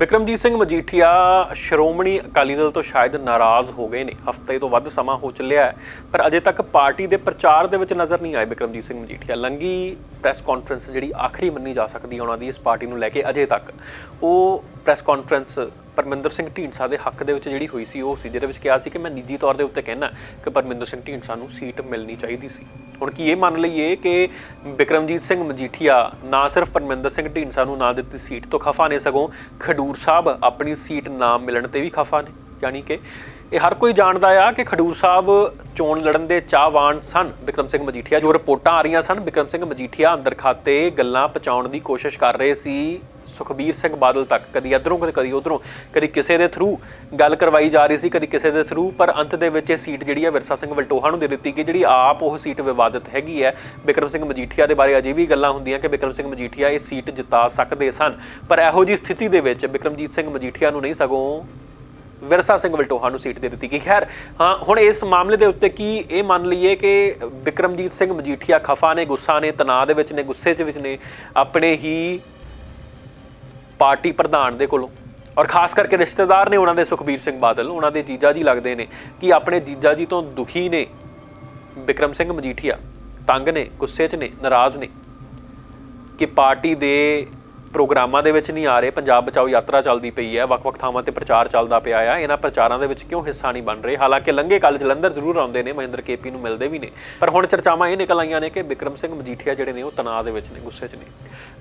ਬਿਕਰਮਜੀਤ ਸਿੰਘ ਮਜੀਠੀਆ ਸ਼੍ਰੋਮਣੀ ਅਕਾਲੀ ਦਲ ਤੋਂ ਸ਼ਾਇਦ ਨਾਰਾਜ਼ ਹੋ ਗਏ ਨੇ। ਹਫ਼ਤੇ ਤੋਂ ਵੱਧ ਸਮਾਂ ਹੋ ਚੱਲਿਆ ਹੈ, ਪਰ ਅਜੇ ਤੱਕ ਪਾਰਟੀ ਦੇ ਪ੍ਰਚਾਰ ਦੇ ਵਿੱਚ ਨਜ਼ਰ ਨਹੀਂ ਆਏ ਬਿਕਰਮਜੀਤ ਸਿੰਘ ਮਜੀਠੀਆ। ਲੰਗੀ ਪ੍ਰੈਸ ਕਾਨਫਰੰਸ ਜਿਹੜੀ ਆਖਰੀ ਮੰਨੀ ਜਾ ਸਕਦੀ ਹੈ ਉਹਨਾਂ ਦੀ ਇਸ ਪਾਰਟੀ ਨੂੰ ਲੈ ਕੇ ਅਜੇ ਤੱਕ। ਉਹ ਪ੍ਰੈਸ ਕਾਨਫਰੰਸ ਪਰਮਿੰਦਰ ਸਿੰਘ ਢੀਂਡਸਾ ਦੇ ਹੱਕ ਦੇ ਵਿੱਚ ਜਿਹੜੀ ਹੋਈ ਸੀ, ਉਹ ਸੀ, ਜਿਹਦੇ ਵਿੱਚ ਕਿਹਾ ਸੀ ਕਿ ਮੈਂ ਨਿੱਜੀ ਤੌਰ ਦੇ ਉੱਤੇ ਕਹਿਣਾ ਕਿ ਪਰਮਿੰਦਰ ਸਿੰਘ ਢੀਂਡਸਾ ਨੂੰ ਸੀਟ ਮਿਲਣੀ ਚਾਹੀਦੀ ਸੀ। ਹੁਣ ਕੀ ਇਹ ਮੰਨ ਲਈਏ ਕਿ ਬਿਕਰਮਜੀਤ ਸਿੰਘ ਮਜੀਠੀਆ ਨਾ ਸਿਰਫ ਪਰਮਿੰਦਰ ਸਿੰਘ ਢੀਂਡਸਾ ਨੂੰ ਨਾ ਦਿੱਤੀ ਸੀਟ ਤੋਂ ਖਫਾ ਨੇ, ਸਗੋਂ ਖਡੂਰ ਸਾਹਿਬ ਆਪਣੀ ਸੀਟ ਨਾ ਮਿਲਣ ਤੇ ਵੀ ਖਫਾ ਨੇ। ਯਾਨੀ ਕਿ ਇਹ ਹਰ ਕੋਈ ਜਾਣਦਾ ਆ ਕਿ ਖਡੂਰ ਸਾਹਿਬ ਚੋਣ ਲੜਨ ਦੇ ਚਾਹਵਾਨ ਸਨ। ਵਿਕਰਮ ਸਿੰਘ ਮਜੀਠੀਆ ਜੋ ਰਿਪੋਰਟਾਂ ਆ ਰਹੀਆਂ ਸਨ, ਵਿਕਰਮ ਸਿੰਘ ਮਜੀਠੀਆ ਅੰਦਰ ਖਾਤੇ ਗੱਲਾਂ ਪਹੁੰਚਾਉਣ ਦੀ ਕੋਸ਼ਿਸ਼ ਕਰ ਰਹੇ ਸੀ। ਸੁਖਬੀਰ ਸਿੰਘ ਬਾਦਲ ਤੱਕ ਕਦੀ ਇਧਰੋਂ, ਕਦੀ ਕਦੀ ਉਧਰੋਂ, ਕਦੀ ਕਿਸੇ ਦੇ ਥਰੂ ਗੱਲ ਕਰਵਾਈ ਜਾ ਰਹੀ ਸੀ, ਕਦੀ ਕਿਸੇ ਦੇ ਥਰੂ ਪਰ ਅੰਤ ਦੇ ਵਿੱਚ ਇਹ ਸੀਟ ਜਿਹੜੀ ਹੈ ਵਿਰਸਾ ਸਿੰਘ ਵਲਟੋਹਾ ਨੂੰ ਦੇ ਦਿੱਤੀ ਗਈ, ਜਿਹੜੀ ਆਪ ਉਹ ਸੀਟ ਵਿਵਾਦਿਤ ਹੈਗੀ ਹੈ। ਵਿਕਰਮ ਸਿੰਘ ਮਜੀਠੀਆ ਦੇ ਬਾਰੇ ਅਜੇ ਵੀ ਗੱਲਾਂ ਹੁੰਦੀਆਂ ਕਿ ਵਿਕਰਮ ਸਿੰਘ ਮਜੀਠੀਆ ਇਹ ਸੀਟ ਜਿਤਾ ਸਕਦੇ ਸਨ। ਪਰ ਇਹੋ ਜੀ ਸਥਿਤੀ ਦੇ ਵਿੱਚ ਵਿਕਰਮਜੀਤ ਸਿੰਘ ਮਜੀਠੀਆ ਨੂੰ ਨਹੀਂ ਸਗੋਂ ਵਿਰਸਾ ਸਿੰਘ ਵਲਟੋਹਾ ਨੂੰ ਸੀਟ ਦੇ ਦਿੱਤੀ ਗਈ। ਖੈਰ, ਹਾਂ, ਹੁਣ ਇਸ ਮਾਮਲੇ ਦੇ ਉੱਤੇ ਕੀ ਇਹ ਮੰਨ ਲਈਏ ਕਿ ਵਿਕਰਮਜੀਤ ਸਿੰਘ ਮਜੀਠੀਆ ਖਫਾ ਨੇ, ਗੁੱਸਾ ਨੇ, ਤਣਾਅ ਦੇ ਵਿੱਚ ਨੇ, ਗੁੱਸੇ 'ਚ ਵਿੱਚ ਨੇ, ਆਪਣੇ ਹੀ ਪਾਰਟੀ ਪ੍ਰਧਾਨ ਦੇ ਕੋਲੋਂ। ਔਰ ਖਾਸ ਕਰਕੇ ਰਿਸ਼ਤੇਦਾਰ ਨੇ ਉਹਨਾਂ ਦੇ ਸੁਖਬੀਰ ਸਿੰਘ ਬਾਦਲ, ਉਹਨਾਂ ਦੇ ਜੀਜਾ ਜੀ ਲੱਗਦੇ ਨੇ ਕਿ ਆਪਣੇ ਜੀਜਾ ਜੀ ਤੋਂ ਦੁਖੀ ਨੇ ਵਿਕਰਮ ਸਿੰਘ ਮਜੀਠੀਆ, ਤੰਗ ਨੇ, ਗੁੱਸੇ 'ਚ ਨੇ, ਨਾਰਾਜ਼ ਨੇ ਕਿ ਪਾਰਟੀ ਦੇ ਪ੍ਰੋਗਰਾਮਾਂ ਦੇ ਵਿੱਚ ਨਹੀਂ ਆ ਰਹੇ। ਪੰਜਾਬ ਬਚਾਓ ਯਾਤਰਾ ਚੱਲਦੀ ਪਈ ਹੈ। ਵੱਖ-ਵੱਖ ਥਾਵਾਂ ਤੇ ਪ੍ਰਚਾਰ ਚੱਲਦਾ ਪਿਆ ਆ ਇਹਨਾਂ ਪ੍ਰਚਾਰਾਂ ਦੇ ਵਿੱਚ ਕਿਉਂ ਹਿੱਸਾ ਨਹੀਂ ਬਣ ਰਹੇ? ਹਾਲਾਂਕਿ ਲੰਗੇ ਕੱਲ ਜਲੰਧਰ ਜ਼ਰੂਰ ਆਉਂਦੇ ਨੇ। ਮਹਿੰਦਰ ਕੇਪੀ ਨੂੰ ਮਿਲਦੇ ਵੀ ਨੇ। ਪਰ ਹੁਣ ਚਰਚਾਵਾਂ ਇਹ ਨਿਕਲ ਆਈਆਂ ਨੇ ਕਿ ਵਿਕਰਮ ਸਿੰਘ ਮਜੀਠੀਆ ਜਿਹੜੇ ਨੇ, ਉਹ ਤਣਾਅ ਦੇ ਵਿੱਚ ਨੇ, ਗੁੱਸੇ 'ਚ ਨੇ।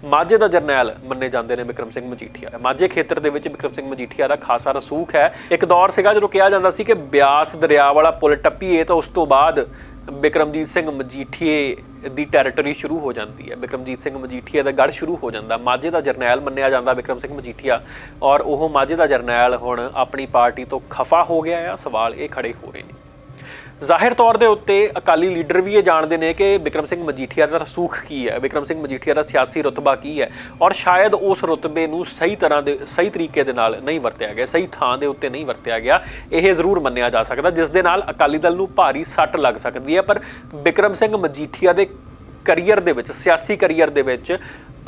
ਮਾਝੇ ਦਾ ਜਰਨੈਲ ਮੰਨੇ ਜਾਂਦੇ ਨੇ ਵਿਕਰਮ ਸਿੰਘ ਮਜੀਠੀਆ। ਮਾਝੇ ਖੇਤਰ ਦੇ ਵਿੱਚ ਵਿਕਰਮ ਸਿੰਘ ਮਜੀਠੀਆ ਦਾ ਖਾਸਾ ਰਸੂਖ ਹੈ। ਇੱਕ ਦੌਰ ਸੀਗਾ ਜਦੋਂ ਕਿਹਾ ਜਾਂਦਾ ਸੀ ਕਿ ਬਿਆਸ ਦਰਿਆ ਵਾਲਾ ਪੁਲ ਟੱਪੀਏ ਤਾਂ ਉਸ ਤੋਂ ਬਾਅਦ ਬਿਕਰਮਜੀਤ ਸਿੰਘ ਮਜੀਠੀਏ ਦੀ ਟੈਰੀਟਰੀ ਸ਼ੁਰੂ ਹੋ ਜਾਂਦੀ ਹੈ। ਬਿਕਰਮਜੀਤ ਸਿੰਘ ਮਜੀਠੀਆ ਦਾ ਗੜ ਸ਼ੁਰੂ ਹੋ ਜਾਂਦਾ। ਮਾਝੇ ਦਾ ਜਰਨੈਲ ਮੰਨਿਆ ਜਾਂਦਾ ਬਿਕਰਮ ਸਿੰਘ ਮਜੀਠੀਆ। ਔਰ ਉਹ ਮਾਝੇ ਦਾ ਜਰਨੈਲ ਹੁਣ ਆਪਣੀ ਪਾਰਟੀ ਤੋਂ ਖਫਾ ਹੋ ਗਿਆ ਆ। ਸਵਾਲ ਇਹ ਖੜੇ ਹੋ ਰਹੇ ਨੇ। ਜ਼ਾਹਿਰ ਤੌਰ ਦੇ ਉੱਤੇ ਅਕਾਲੀ ਲੀਡਰ ਵੀ ਇਹ ਜਾਣਦੇ ਨੇ ਕਿ ਬਿਕਰਮ ਸਿੰਘ ਮਜੀਠੀਆ ਦਾ ਰਸੂਖ ਕੀ ਹੈ? ਬਿਕਰਮ ਸਿੰਘ ਮਜੀਠੀਆ ਦਾ ਸਿਆਸੀ ਰਤਬਾ ਕੀ ਹੈ? ਔਰ ਸ਼ਾਇਦ ਉਸ ਰਤਬੇ ਨੂੰ ਸਹੀ ਤਰ੍ਹਾਂ ਦੇ, ਸਹੀ ਤਰੀਕੇ ਦੇ ਨਾਲ ਨਹੀਂ ਵਰਤਿਆ ਗਿਆ, ਸਹੀ ਥਾਂ ਦੇ ਉੱਤੇ ਨਹੀਂ ਵਰਤਿਆ ਗਿਆ, ਇਹ ਜ਼ਰੂਰ ਮੰਨਿਆ ਜਾ ਸਕਦਾ, ਜਿਸ ਦੇ ਨਾਲ ਅਕਾਲੀ ਦਲ ਨੂੰ ਭਾਰੀ ਸੱਟ ਲੱਗ ਸਕਦੀ ਹੈ। ਪਰ ਬਿਕਰਮ ਸਿੰਘ ਮਜੀਠੀਆ ਦੇ ਕੈਰੀਅਰ ਦੇ ਵਿੱਚ, ਸਿਆਸੀ ਕੈਰੀਅਰ ਦੇ ਵਿੱਚ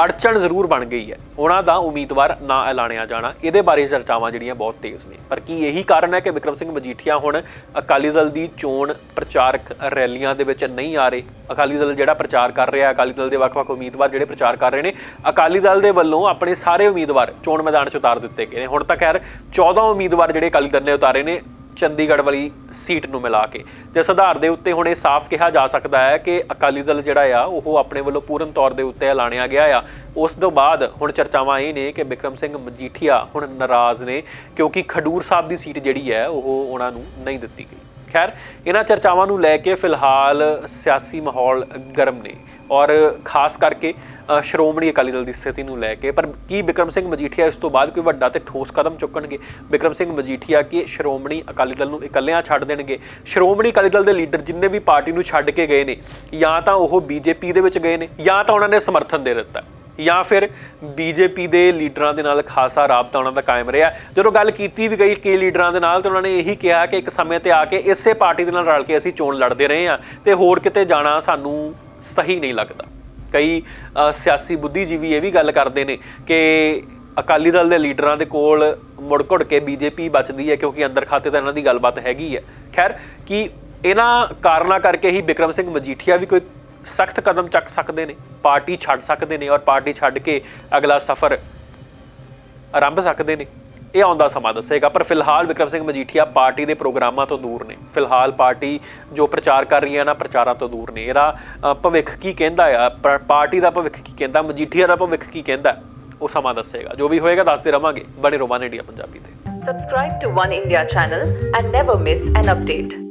ਅੜਚਣ ਜ਼ਰੂਰ ਬਣ ਗਈ ਹੈ। ਉਹਨਾਂ ਦਾ ਉਮੀਦਵਾਰ ਨਾ ਐਲਾਨਿਆ ਜਾਣਾ, ਇਹਦੇ ਬਾਰੇ ਚਰਚਾਵਾਂ ਜਿਹੜੀਆਂ ਬਹੁਤ ਤੇਜ਼ ਨੇ। ਪਰ ਕੀ ਇਹੀ ਕਾਰਨ ਹੈ ਕਿ ਵਿਕਰਮ ਸਿੰਘ ਮਜੀਠੀਆ ਹੁਣ ਅਕਾਲੀ ਦਲ ਦੀ ਚੋਣ ਪ੍ਰਚਾਰਕ ਰੈਲੀਆਂ ਦੇ ਵਿੱਚ ਨਹੀਂ ਆ ਰਹੇ? ਅਕਾਲੀ ਦਲ ਜਿਹੜਾ ਪ੍ਰਚਾਰ ਕਰ ਰਿਹਾ ਅਕਾਲੀ ਦਲ ਦੇ ਵੱਖ-ਵੱਖ ਉਮੀਦਵਾਰ ਜਿਹੜੇ ਪ੍ਰਚਾਰ ਕਰ ਰਹੇ ਨੇ, ਅਕਾਲੀ ਦਲ ਦੇ ਵੱਲੋਂ ਆਪਣੇ ਸਾਰੇ ਉਮੀਦਵਾਰ ਚੋਣ ਮੈਦਾਨ 'ਚ ਉਤਾਰ ਦਿੱਤੇ ਗਏ ਨੇ। ਹੁਣ ਤੱਕ ਖੈਰ 14 ਉਮੀਦਵਾਰ ਜਿਹੜੇ ਅਕਾਲੀ ਦਲ ਨੇ ਉਤਾਰੇ ਨੇ ਚੰਡੀਗੜ੍ਹ ਵਾਲੀ ਸੀਟ ਨੂੰ ਮਿਲਾ ਕੇ। ਜਿਸ ਆਧਾਰ ਦੇ ਉੱਤੇ ਹੁਣ ਇਹ ਸਾਫ਼ ਕਿਹਾ ਜਾ ਸਕਦਾ ਹੈ ਕਿ ਅਕਾਲੀ ਦਲ ਜਿਹੜਾ ਆ, ਉਹ ਆਪਣੇ ਵੱਲੋਂ ਪੂਰਨ ਤੌਰ ਦੇ ਉੱਤੇ ਐਲਾਨਿਆ ਗਿਆ ਆ। ਉਸ ਤੋਂ ਬਾਅਦ ਹੁਣ ਚਰਚਾਵਾਂ ਇਹ ਨੇ ਕਿ ਬਿਕਰਮ ਸਿੰਘ ਮਜੀਠੀਆ ਹੁਣ ਨਾਰਾਜ਼ ਨੇ ਕਿਉਂਕਿ ਖਡੂਰ ਸਾਹਿਬ ਦੀ ਸੀਟ ਜਿਹੜੀ ਹੈ, ਉਹ ਉਹਨਾਂ ਨੂੰ ਨਹੀਂ ਦਿੱਤੀ ਗਈ। ਖੈਰ, ਇਹਨਾਂ ਚਰਚਾਵਾਂ ਨੂੰ ਲੈ ਕੇ ਫਿਲਹਾਲ ਸਿਆਸੀ ਮਾਹੌਲ ਗਰਮ ਨੇ ਔਰ ਖਾਸ ਕਰਕੇ ਸ਼੍ਰੋਮਣੀ ਅਕਾਲੀ ਦਲ ਦੀ ਸਥਿਤੀ ਨੂੰ ਲੈ ਕੇ, ਪਰ ਕੀ ਬਿਕਰਮ ਸਿੰਘ ਮਜੀਠੀਆ ਇਸ ਤੋਂ ਬਾਅਦ ਕੋਈ ਵੱਡਾ ਤੇ ਠੋਸ ਕਦਮ ਚੁੱਕਣਗੇ? ਬਿਕਰਮ ਸਿੰਘ ਮਜੀਠੀਆ ਕੀ ਸ਼੍ਰੋਮਣੀ ਅਕਾਲੀ ਦਲ ਨੂੰ ਇਕੱਲਿਆਂ ਛੱਡ ਦੇਣਗੇ? ਸ਼੍ਰੋਮਣੀ ਅਕਾਲੀ ਦਲ ਦੇ ਲੀਡਰ ਜਿੰਨੇ ਵੀ ਪਾਰਟੀ ਨੂੰ ਛੱਡ ਕੇ ਗਏ ਨੇ, ਜਾਂ ਤਾਂ ਉਹ ਬੀਜੇਪੀ ਦੇ ਵਿੱਚ ਗਏ ਨੇ, ਜਾਂ ਤਾਂ ਉਹਨਾਂ ਨੇ ਸਮਰਥਨ ਦੇ ਦਿੱਤਾ। ਜਾਂ ਫਿਰ ਬੀਜੇਪੀ ਦੇ ਲੀਡਰਾਂ ਦੇ ਨਾਲ ਖਾਸਾ ਰਾਬਤਾ ਉਹਨਾਂ ਦਾ ਕਾਇਮ ਰਿਹਾ। ਜਦੋਂ ਗੱਲ ਕੀਤੀ ਵੀ ਗਈ ਕਿ ਲੀਡਰਾਂ ਦੇ ਨਾਲ, ਤੇ ਉਹਨਾਂ ਨੇ ਇਹੀ ਕਿਹਾ ਕਿ ਇੱਕ ਸਮੇਂ ਤੇ ਆ ਕੇ ਇਸੇ ਪਾਰਟੀ ਦੇ ਨਾਲ ਰਲ ਕੇ ਅਸੀਂ ਚੋਣ ਲੜਦੇ ਰਹੇ ਹਾਂ ਤੇ ਹੋਰ ਕਿਤੇ ਜਾਣਾ ਸਾਨੂੰ ਸਹੀ ਨਹੀਂ ਲੱਗਦਾ। ਕਈ ਸਿਆਸੀ ਬੁੱਧੀਜੀਵੀ ਇਹ ਵੀ ਗੱਲ ਕਰਦੇ ਨੇ ਕਿ ਅਕਾਲੀ ਦਲ ਦੇ ਲੀਡਰਾਂ ਦੇ ਕੋਲ ਮੁੜ ਘੁੜ ਕੇ ਬੀਜੇਪੀ ਬਚਦੀ ਹੈ ਕਿਉਂਕਿ ਅੰਦਰ ਖਾਤੇ ਤਾਂ ਇਹਨਾਂ ਦੀ ਗੱਲਬਾਤ ਹੈਗੀ ਹੈ। ਖੈਰ, ਕਿ ਇਹਨਾਂ ਕਾਰਨਾਂ ਕਰਕੇ ਹੀ ਵਿਕਰਮ ਸਿੰਘ ਮਜੀਠੀਆ ਵੀ ਕੋਈ ਸਖਤ ਕਦਮ ਚੱਕ ਸਕਦੇ ਨੇ, ਪਾਰਟੀ ਛੱਡ ਸਕਦੇ ਨੇ ਔਰ ਪਾਰਟੀ ਛੱਡ ਕੇ ਅਗਲਾ ਸਫ਼ਰ ਆਰੰਭ ਸਕਦੇ ਨੇ। ਇਹ ਆਉਂਦਾ ਸਮਾਂ ਦੱਸੇਗਾ, ਪਰ ਫਿਲਹਾਲ ਵਿਕਰਮ ਸਿੰਘ ਮਜੀਠੀਆ ਪਾਰਟੀ ਦੇ ਪ੍ਰੋਗਰਾਮਾਂ ਤੋਂ ਦੂਰ ਨੇ। ਫਿਲਹਾਲ ਪਾਰਟੀ ਜੋ ਪ੍ਰਚਾਰ ਕਰ ਰਹੀ ਹੈ ਨਾ, ਪ੍ਰਚਾਰਾਂ ਤੋਂ ਦੂਰ ਨੇ। ਇਹਦਾ ਭਵਿੱਖ ਕੀ ਕਹਿੰਦਾ ਆ? ਪਾਰਟੀ ਦਾ ਭਵਿੱਖ ਕੀ ਕਹਿੰਦਾ? ਮਜੀਠੀਆ ਦਾ ਭਵਿੱਖ ਕੀ ਕਹਿੰਦਾ? ਉਹ ਸਮਾਂ ਦੱਸੇਗਾ। ਜੋ ਵੀ ਹੋਏਗਾ, ਦੱਸਦੇ ਰਵਾਂਗੇ। ਬਣੇ ਰੋਵਾਨ ਇੰਡੀਆ ਪੰਜਾਬੀ ਤੇ। Subscribe to One India channel and never miss an update.